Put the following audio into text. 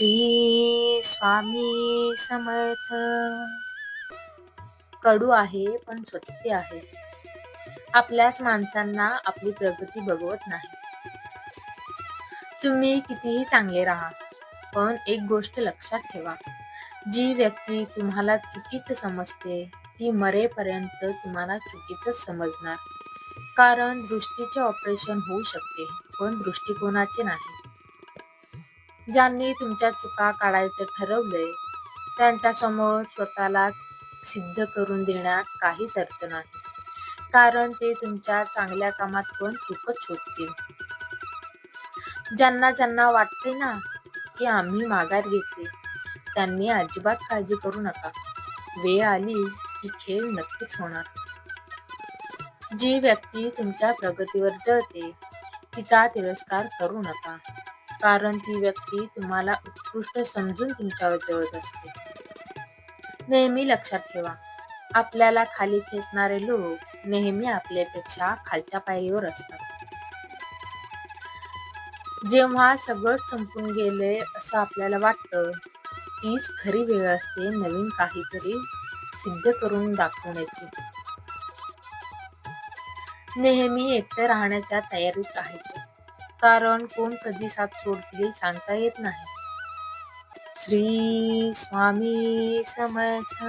श्री स्वामी समर्थ. कडू आहे पण सत्य आहे. आपल्याच माणसांना आपली प्रगती बघवत नाही. तुम्ही कितीही चांगले राहा पण एक गोष्ट लक्षात ठेवा. जी व्यक्ती तुम्हाला चुकीचं समजते ती मरेपर्यंत तुम्हाला चुकीचं समजणार. कारण दृष्टीचे ऑपरेशन होऊ शकते पण दृष्टिकोनाचे नाही. ज्यांनी तुमच्या चुका काढायचं ठरवलंय त्यांच्यासमोर स्वतःला सिद्ध करून देण्यात काहीच अर्थ नाही. कारण ते तुमच्या चांगल्या कामात पण चुकत शोधतील ज्यांना ज्यांना वाटते ना की आम्ही माघार घेतली त्यांनी अजिबात काळजी करू नका. वेळ आली की खेळ नक्कीच होणार. जी व्यक्ती तुमच्या प्रगतीवर जळते तिचा तिरस्कार करू नका. कारण ती व्यक्ती तुम्हाला उत्कृष्ट समजून तुमच्यावर जळत असते. नेहमी लक्षात ठेवा आपल्याला खाली खेचणारे लोक नेहमी आपल्यापेक्षा खालच्या पायरीवर असतात. जेव्हा सगळंच संपून गेले असं आपल्याला वाटतं तीच खरी वेळ असते नवीन काहीतरी सिद्ध करून दाखवण्याची. नेहमी एकटं राहण्याच्या तयारीत राहायचे. कारण कोण कधी साथ सोडतील सांगता येत नाही. श्री स्वामी समर्थ.